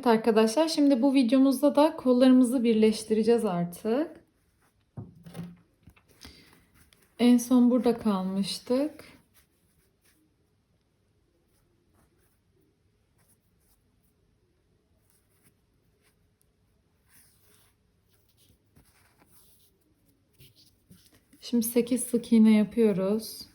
Evet arkadaşlar şimdi bu videomuzda da kollarımızı birleştireceğiz artık. En son burada kalmıştık. Şimdi 8 sık iğne yapıyoruz.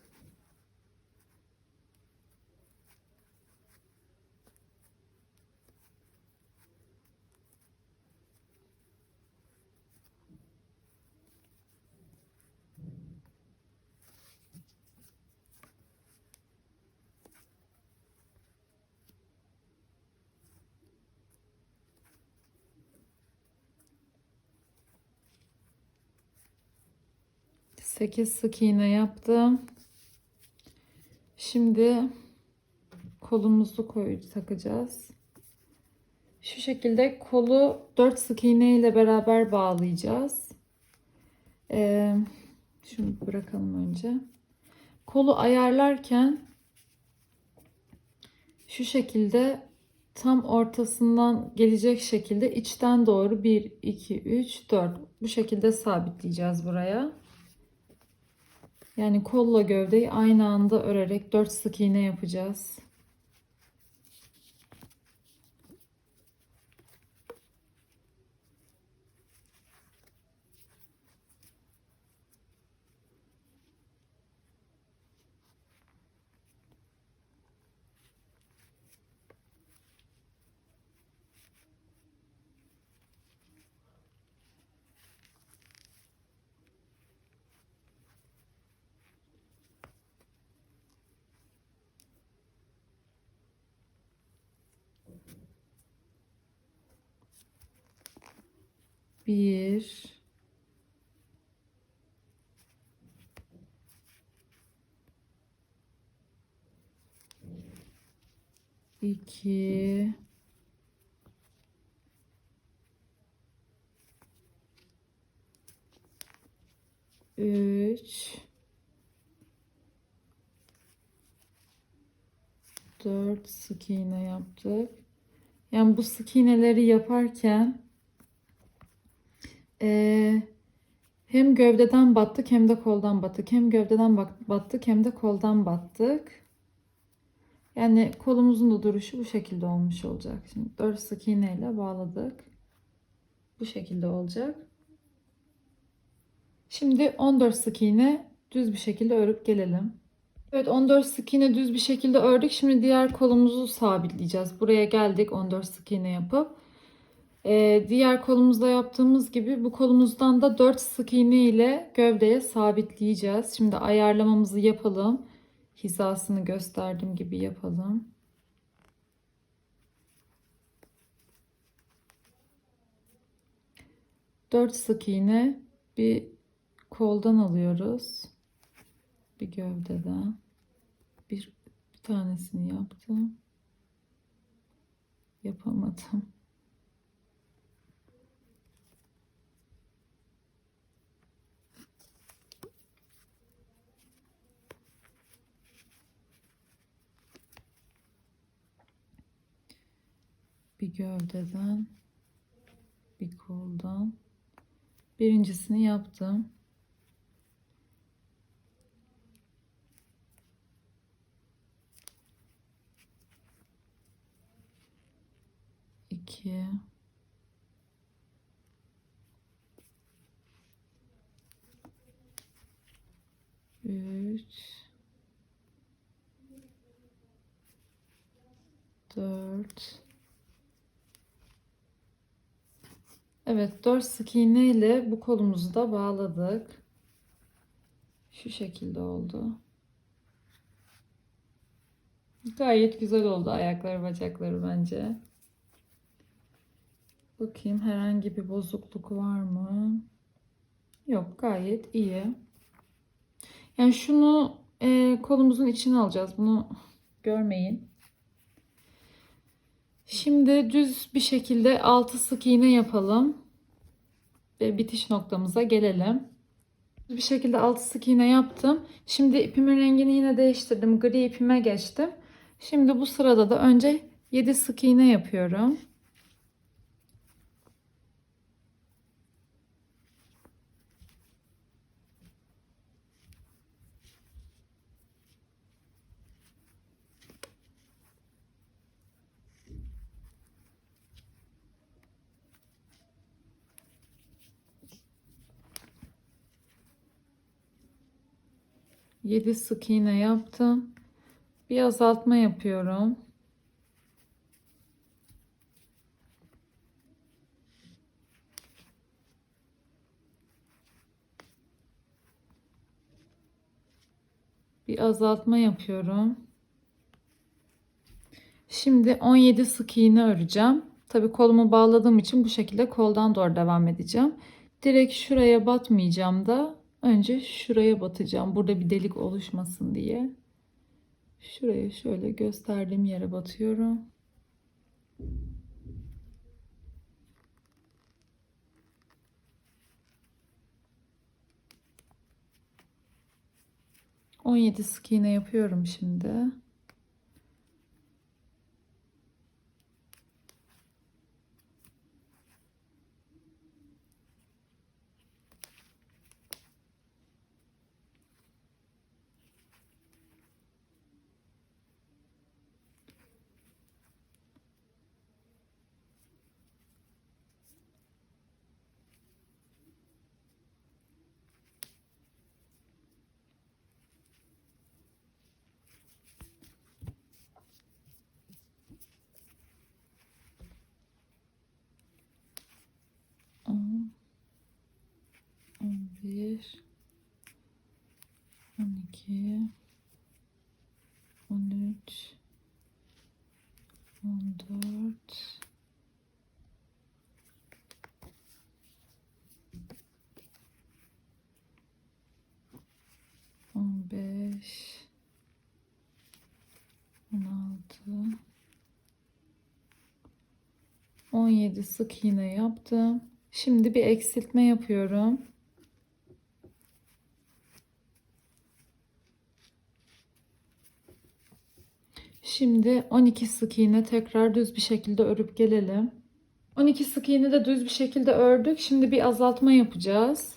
Sekiz sık iğne yaptım. Şimdi kolumuzu koy takacağız. Şu şekilde kolu 4 sık iğne ile beraber bağlayacağız. Ee, şunu bırakalım önce. Kolu ayarlarken şu şekilde tam ortasından gelecek şekilde içten doğru 1, 2, 3, 4 bu şekilde sabitleyeceğiz buraya. Yani kolla gövdeyi aynı anda örerek 4 sık iğne yapacağız. Bir. iki, Üç. Dört sık iğne yaptık. Yani bu sık iğneleri yaparken ee, hem gövdeden battık hem de koldan battık. Hem gövdeden bat- battık hem de koldan battık. Yani kolumuzun da duruşu bu şekilde olmuş olacak. Şimdi 4 sık iğne ile bağladık. Bu şekilde olacak. Şimdi 14 sık iğne düz bir şekilde örüp gelelim. Evet 14 sık iğne düz bir şekilde ördük. Şimdi diğer kolumuzu sabitleyeceğiz. Buraya geldik 14 sık iğne yapıp. Ee, diğer kolumuzda yaptığımız gibi bu kolumuzdan da 4 sık iğne ile gövdeye sabitleyeceğiz. Şimdi ayarlamamızı yapalım. Hizasını gösterdiğim gibi yapalım. Dört sık iğne bir koldan alıyoruz. Bir gövdeden. Bir, bir tanesini yaptım. Yapamadım. Bir gövdeden bir koldan birincisini yaptım. İki üç dört Evet 4 sık iğne ile bu kolumuzu da bağladık. Şu şekilde oldu. Gayet güzel oldu ayakları bacakları bence. Bakayım herhangi bir bozukluk var mı? Yok gayet iyi. Yani şunu e, kolumuzun içine alacağız. Bunu görmeyin. Şimdi düz bir şekilde 6 sık iğne yapalım. Ve bitiş noktamıza gelelim. Bir şekilde 6 sık iğne yaptım. Şimdi ipimin rengini yine değiştirdim. Gri ipime geçtim. Şimdi bu sırada da önce 7 sık iğne yapıyorum. 7 sık iğne yaptım. Bir azaltma yapıyorum. Bir azaltma yapıyorum. Şimdi 17 sık iğne öreceğim. Tabii kolumu bağladığım için bu şekilde koldan doğru devam edeceğim. Direkt şuraya batmayacağım da önce şuraya batacağım. Burada bir delik oluşmasın diye. Şuraya şöyle gösterdiğim yere batıyorum. On yedi sık iğne yapıyorum şimdi. 11 12 13 14 15 16 17 sık iğne yaptım. Şimdi bir eksiltme yapıyorum. Şimdi 12 sık iğne tekrar düz bir şekilde örüp gelelim. 12 sık iğne de düz bir şekilde ördük. Şimdi bir azaltma yapacağız.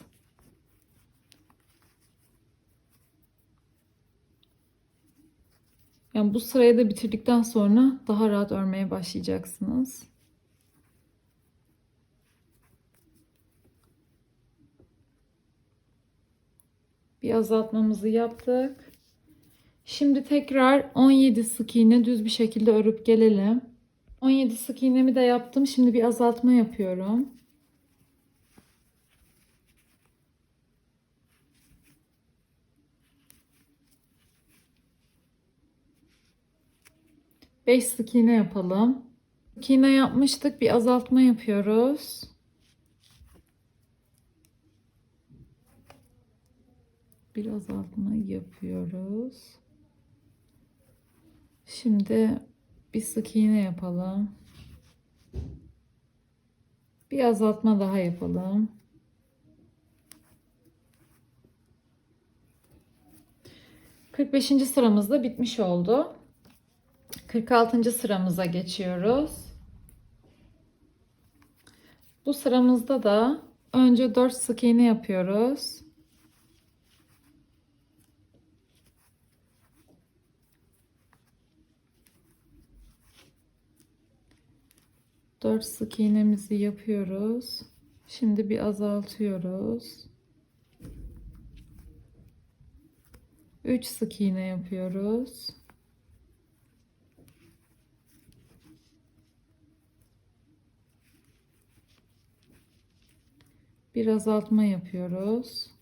Yani bu sırayı da bitirdikten sonra daha rahat örmeye başlayacaksınız. Bir azaltmamızı yaptık. Şimdi tekrar 17 sık iğne düz bir şekilde örüp gelelim. 17 sık iğnemi de yaptım. Şimdi bir azaltma yapıyorum. Beş sık iğne yapalım. Sık iğne yapmıştık. Bir azaltma yapıyoruz. bir azaltma yapıyoruz. Şimdi bir sık iğne yapalım. Bir azaltma daha yapalım. Kırk beşinci sıramızda bitmiş oldu. 46. sıramıza geçiyoruz. Bu sıramızda da önce 4 sık iğne yapıyoruz. 4 sık iğnemizi yapıyoruz. Şimdi bir azaltıyoruz. 3 sık iğne yapıyoruz. Bir azaltma yapıyoruz.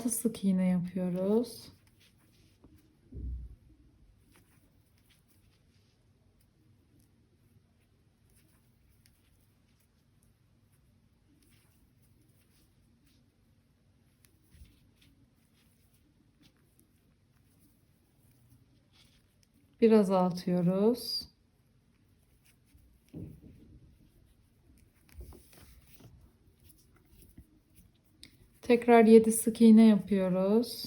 Altı sık iğne yapıyoruz. Bir azaltıyoruz. Tekrar 7 sık iğne yapıyoruz.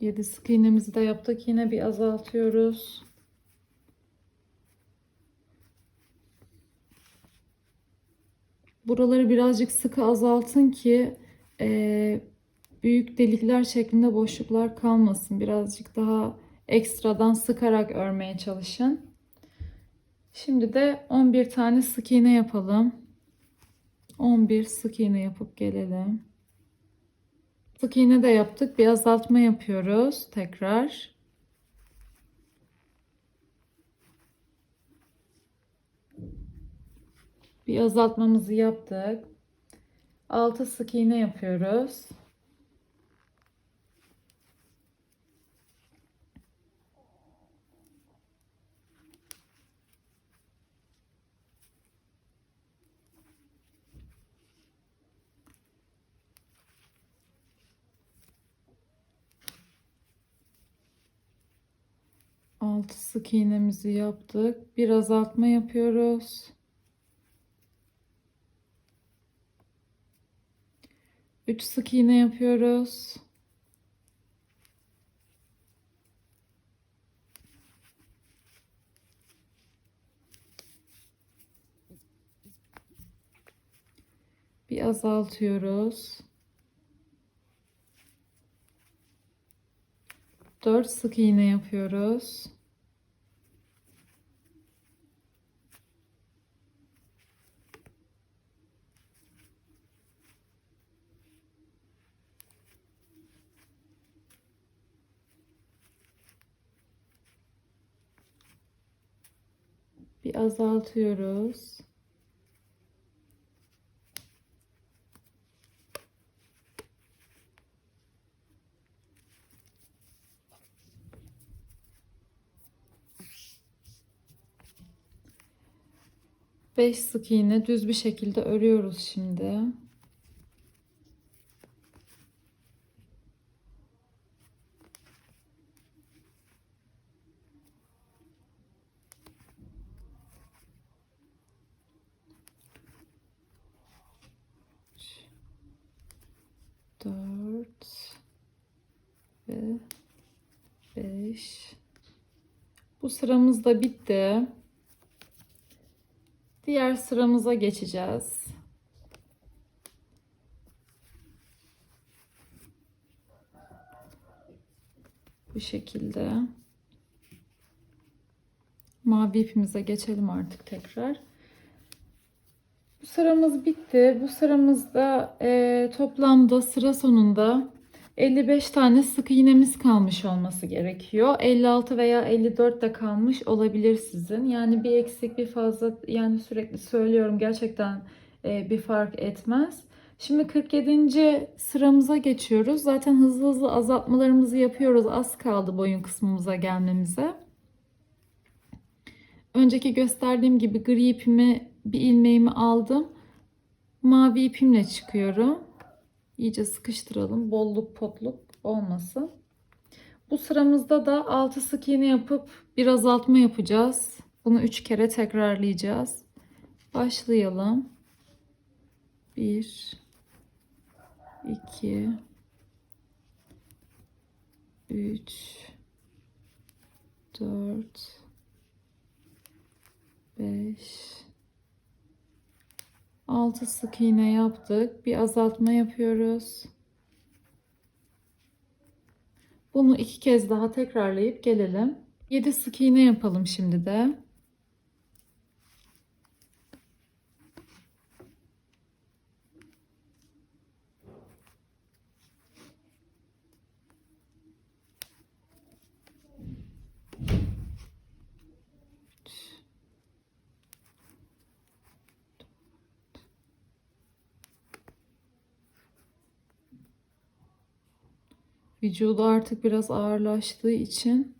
7 sık iğnemizi de yaptık. Yine bir azaltıyoruz. Buraları birazcık sıkı azaltın ki eee, büyük delikler şeklinde boşluklar kalmasın. Birazcık daha ekstradan sıkarak örmeye çalışın. Şimdi de 11 tane sık iğne yapalım. 11 sık iğne yapıp gelelim. Sık iğne de yaptık. Bir azaltma yapıyoruz tekrar. Bir azaltmamızı yaptık. 6 sık iğne yapıyoruz. Altı sık iğnemizi yaptık. Bir azaltma yapıyoruz. Üç sık iğne yapıyoruz. Bir azaltıyoruz. 4 sık iğne yapıyoruz. Bir azaltıyoruz. Beş sık iğne düz bir şekilde örüyoruz şimdi. Dört ve beş. Bu sıramız da bitti. Diğer sıramıza geçeceğiz. Bu şekilde. Mavi ipimize geçelim artık tekrar. Bu sıramız bitti. Bu sıramızda e, toplamda sıra sonunda 55 tane sık iğnemiz kalmış olması gerekiyor. 56 veya 54 de kalmış olabilir sizin. Yani bir eksik bir fazla yani sürekli söylüyorum gerçekten e, bir fark etmez. Şimdi 47. sıramıza geçiyoruz. Zaten hızlı hızlı azaltmalarımızı yapıyoruz. Az kaldı boyun kısmımıza gelmemize. Önceki gösterdiğim gibi gri ipimi bir ilmeğimi aldım. Mavi ipimle çıkıyorum. İyice sıkıştıralım. Bolluk potluk olmasın. Bu sıramızda da 6 sık iğne yapıp bir azaltma yapacağız. Bunu 3 kere tekrarlayacağız. Başlayalım. 1 2 3 4 5 6 sık iğne yaptık. Bir azaltma yapıyoruz. Bunu iki kez daha tekrarlayıp gelelim. 7 sık iğne yapalım şimdi de. Vücudu artık biraz ağırlaştığı için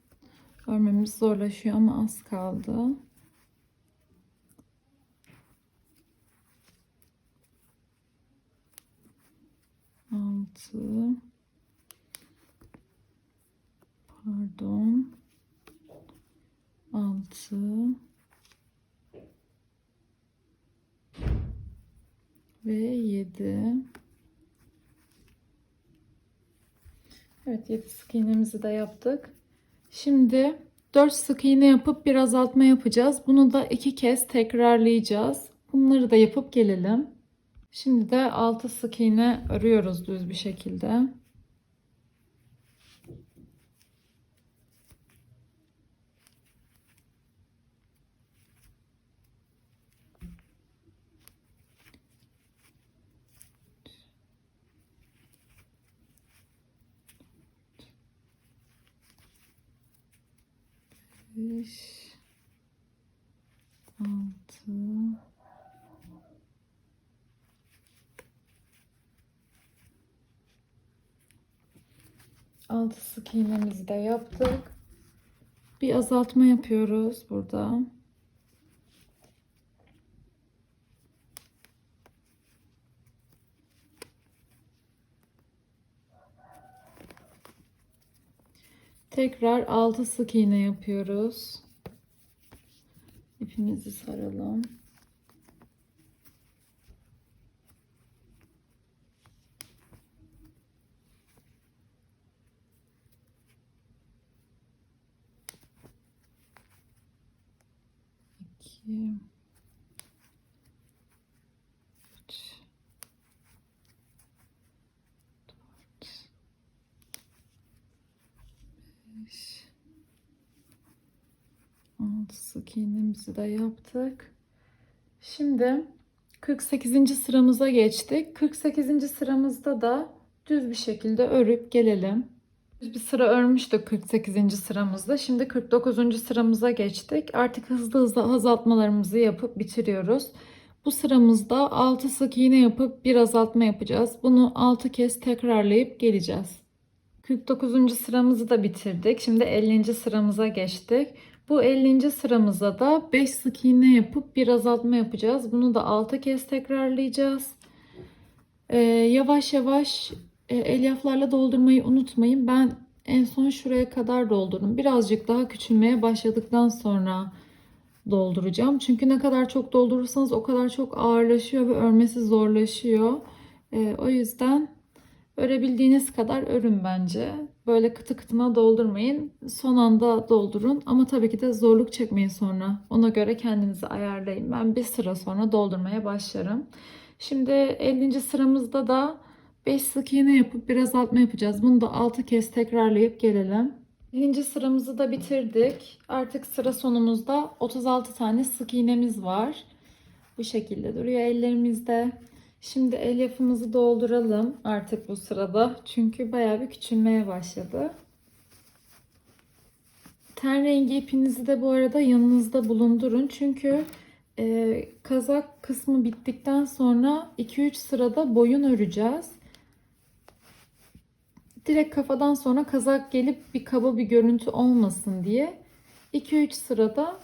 örmemiz zorlaşıyor ama az kaldı. Altı. Pardon. Altı. Ve yedi. Evet 7 sık iğnemizi de yaptık. Şimdi 4 sık iğne yapıp bir azaltma yapacağız. Bunu da iki kez tekrarlayacağız. Bunları da yapıp gelelim. Şimdi de 6 sık iğne örüyoruz düz bir şekilde. Beş, altı, 6 sık iğnemizi de yaptık. Bir azaltma yapıyoruz burada. Tekrar 6 sık iğne yapıyoruz. İpimizi saralım. 5 6 sık iğnemizi de yaptık. Şimdi 48. sıramıza geçtik. 48. sıramızda da düz bir şekilde örüp gelelim. Düz bir sıra örmüştük 48. sıramızda. Şimdi 49. sıramıza geçtik. Artık hızlı hızlı azaltmalarımızı yapıp bitiriyoruz. Bu sıramızda 6 sık iğne yapıp bir azaltma yapacağız. Bunu 6 kez tekrarlayıp geleceğiz. 49. sıramızı da bitirdik. Şimdi 50. sıramıza geçtik. Bu 50. sıramıza da 5 sık iğne yapıp bir azaltma yapacağız. Bunu da 6 kez tekrarlayacağız. Ee, yavaş yavaş e, elyaflarla doldurmayı unutmayın. Ben en son şuraya kadar doldurdum. Birazcık daha küçülmeye başladıktan sonra dolduracağım. Çünkü ne kadar çok doldurursanız o kadar çok ağırlaşıyor ve örmesi zorlaşıyor. E, o yüzden örebildiğiniz kadar örün bence. Böyle kıtı kıtına doldurmayın. Son anda doldurun. Ama tabii ki de zorluk çekmeyin sonra. Ona göre kendinizi ayarlayın. Ben bir sıra sonra doldurmaya başlarım. Şimdi 50. sıramızda da 5 sık iğne yapıp bir azaltma yapacağız. Bunu da 6 kez tekrarlayıp gelelim. 50. sıramızı da bitirdik. Artık sıra sonumuzda 36 tane sık iğnemiz var. Bu şekilde duruyor ellerimizde. Şimdi elyafımızı dolduralım artık bu sırada. Çünkü bayağı bir küçülmeye başladı. Ten rengi ipinizi de bu arada yanınızda bulundurun. Çünkü e, kazak kısmı bittikten sonra 2-3 sırada boyun öreceğiz direkt kafadan sonra kazak gelip bir kaba bir görüntü olmasın diye 2-3 sırada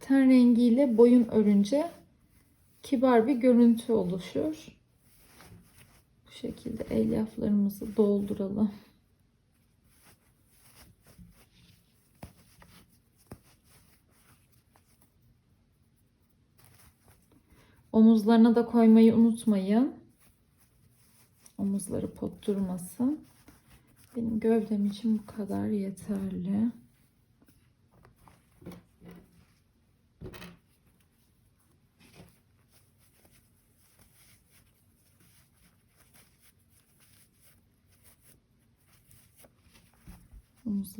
ten rengiyle boyun örünce kibar bir görüntü oluşur. Bu şekilde elyaflarımızı dolduralım. Omuzlarına da koymayı unutmayın omuzları pot durmasın. Benim gövdem için bu kadar yeterli.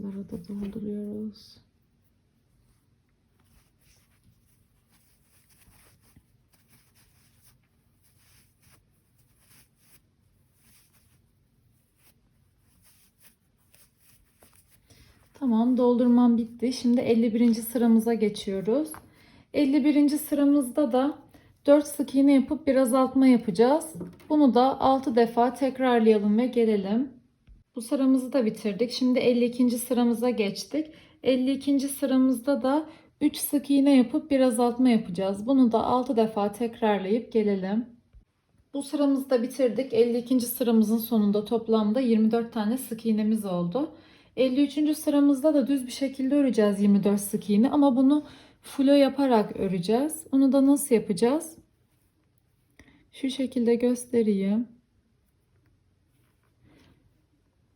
Omuzlara da dolduruyoruz. Tamam doldurmam bitti. Şimdi 51. sıramıza geçiyoruz. 51. sıramızda da 4 sık iğne yapıp bir azaltma yapacağız. Bunu da 6 defa tekrarlayalım ve gelelim. Bu sıramızı da bitirdik. Şimdi 52. sıramıza geçtik. 52. sıramızda da 3 sık iğne yapıp bir azaltma yapacağız. Bunu da 6 defa tekrarlayıp gelelim. Bu sıramızı da bitirdik. 52. sıramızın sonunda toplamda 24 tane sık iğnemiz oldu. 53. sıramızda da düz bir şekilde öreceğiz 24 sık iğne ama bunu flo yaparak öreceğiz. Onu da nasıl yapacağız? Şu şekilde göstereyim.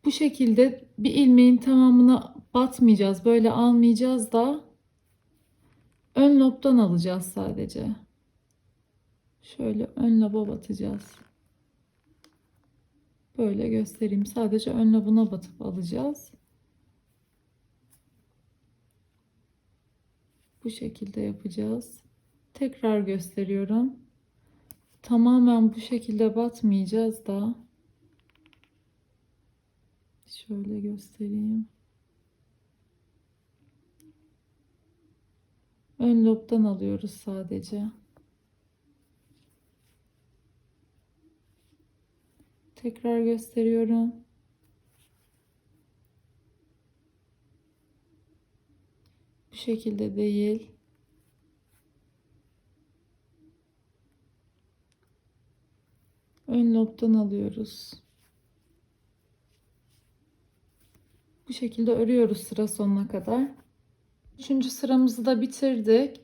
Bu şekilde bir ilmeğin tamamına batmayacağız. Böyle almayacağız da ön lobdan alacağız sadece. Şöyle ön loba batacağız. Böyle göstereyim. Sadece ön lobuna batıp alacağız. Bu şekilde yapacağız. Tekrar gösteriyorum. Tamamen bu şekilde batmayacağız da. Şöyle göstereyim. Ön lobdan alıyoruz sadece. Tekrar gösteriyorum. Bu şekilde değil. Ön lobdan alıyoruz. Bu şekilde örüyoruz sıra sonuna kadar. Üçüncü sıramızı da bitirdik.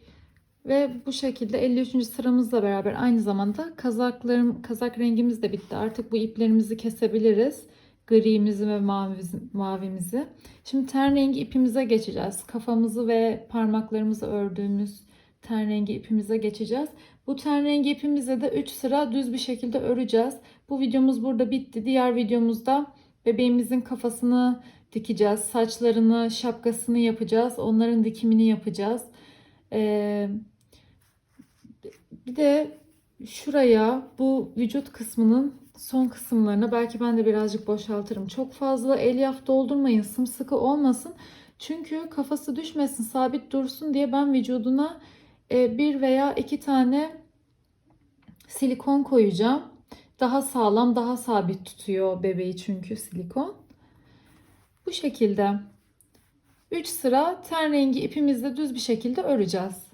Ve bu şekilde 53. sıramızla beraber aynı zamanda kazaklarım, kazak rengimiz de bitti. Artık bu iplerimizi kesebiliriz. Gri'mizi ve mavimizi, mavimizi. Şimdi ten rengi ipimize geçeceğiz. Kafamızı ve parmaklarımızı ördüğümüz ten rengi ipimize geçeceğiz. Bu ten rengi ipimize de 3 sıra düz bir şekilde öreceğiz. Bu videomuz burada bitti. Diğer videomuzda bebeğimizin kafasını dikeceğiz. Saçlarını, şapkasını yapacağız. Onların dikimini yapacağız. Ee, bir de şuraya bu vücut kısmının son kısımlarına belki ben de birazcık boşaltırım. Çok fazla elyaf doldurmayın. Sımsıkı olmasın. Çünkü kafası düşmesin, sabit dursun diye ben vücuduna e, bir veya iki tane silikon koyacağım. Daha sağlam, daha sabit tutuyor bebeği çünkü silikon. Bu şekilde 3 sıra ten rengi ipimizle düz bir şekilde öreceğiz.